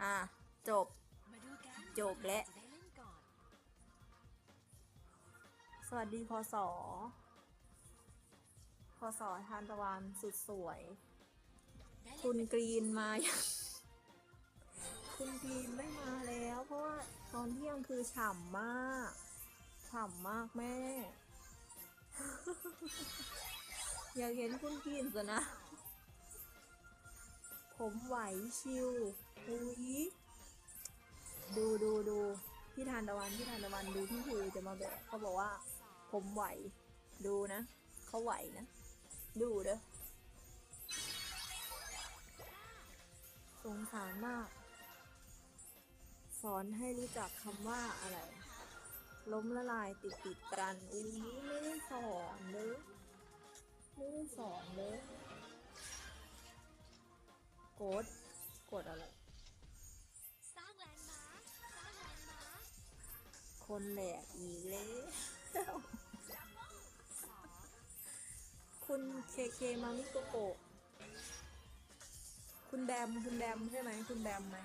อะ จบ จบและจะได้เล่นก่อนสวัสดีพศพศทานตะวันสุดสวย คุณกรีนมายังคุณกรีนไม่มาแล้ว เพราะว่าตอนเที่ยงคือฉ่ำมาก ฉ่ำมากแม่ อยากเห็นคุณกรีนสินะ ผมไหวชิวอุ้ยดูดูดูพี่ทานตะวันพี่ทานตะวันดูพี่ภูจะมาแบกเขาบอกว่า ผมไหว ดูนะเขาไหวนะ ดูเด้อสงสารมาก สอนให้รู้จักคำว่าอะไร ล้มละลายติดติดกันอุ้ยไม่ได้สอนเลยไม่ได้สอนเลย กดกดอะไร สร้างแลนด์มาร์คสร้างแลนด์มาร์คคนแหลกอีกแล้วคุณเคเคมามิโกโกะคุณแบม คุณแบมใช่ไหม คุณแบมไหม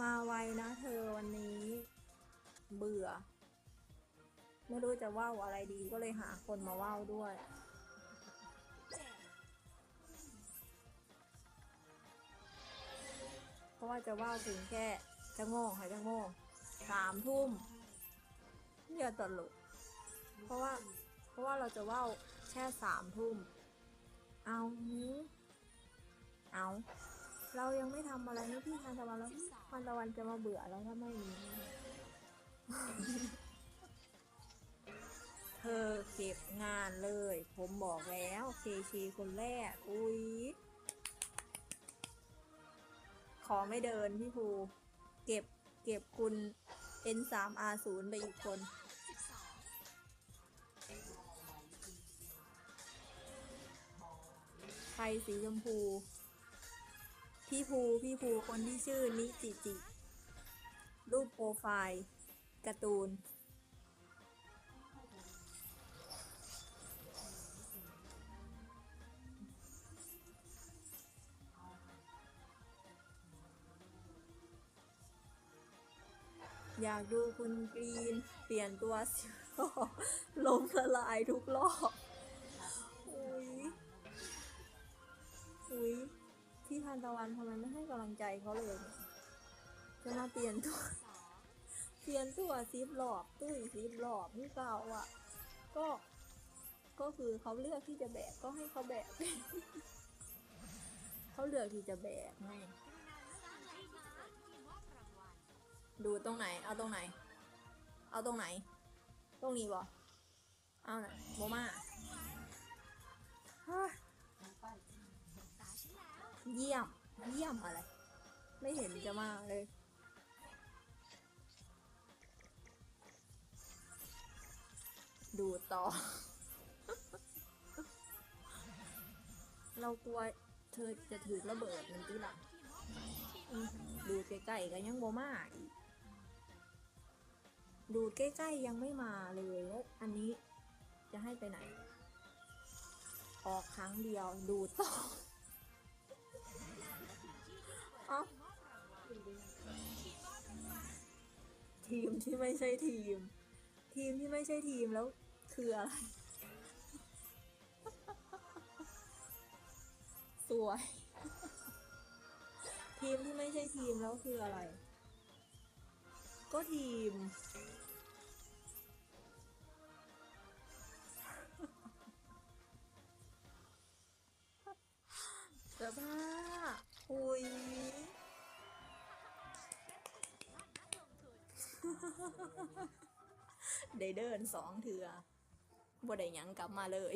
มาไวนะเธอวันนี้ เบื่อ ไม่รู้จะว่าวอะไรดีก็เลยหาคนมาว่าวด้วย เพราะว่าจะว่าวถึงแค่จะโง่ค่ะจะโง่สามทุ่มอย่าตลกเพราะว่า เพราะว่าเราจะว่าวแค่สามทุ่ม เอาเอา เรายังไม่ทำอะไรนี่พี่ทานตะวันแล้วทานตะวันจะมาเบื่อแล้วถ้าไม่มีเธอเก็บงานเลย ผมบอกแล้วเคเคคนแรก อุ้ย ขอไม่เดินพี่ภูเก็บเก็บคุณ N3R0 ไปอีกคนใครสีชมพู พี่ภูพี่ภูคนที่ชื่อนิจิจิ รูปโปรไฟล์การ์ตูน อยากดูคุณกรีน เปลี่ยนตัวสิบรอบลมละลายทุกรอบอุ้ยอุ้ยพี่ทานตะวันทำไมไม่ให้กำลังใจเขาเลย จะมาเปลี่ยนตัว เปลี่ยนตัวซิปหลอบตุ้ยซิปหลอบนี่เปล่าอะ ก็ ก็คือเขาเลือกที่จะแบกก็ให้เขาแบกเขาเลือกที่จะแบกไง ดูตรงไหน เอาตรงไหน เอาตรงไหน ตรงนี้บ่เอาไหนโมมาเยี่ยม เยี่ยมอะไร ไม่เห็นจะมาเลย ดูต่อ เรากลัวเธอจะถือระเบิดมันที่หลังดูใกล้ๆก็ยังโมมาอีก ดูใกล้ๆยังไม่มาเลยแล้วอันนี้จะให้ไปไหน ออกครั้งเดียวดูต่อเอ้าที่มอทีมทีมที่ไม่ใช่ทีม ทีมที่ไม่ใช่ทีมแล้วคืออะไร สวย ทีมที่ไม่ใช่ทีมแล้วคืออะไร ก็ทีมสภาพอุ้ยนักลงทุนได้เดินสองเถือบ่ได้หยังกลับมาเลย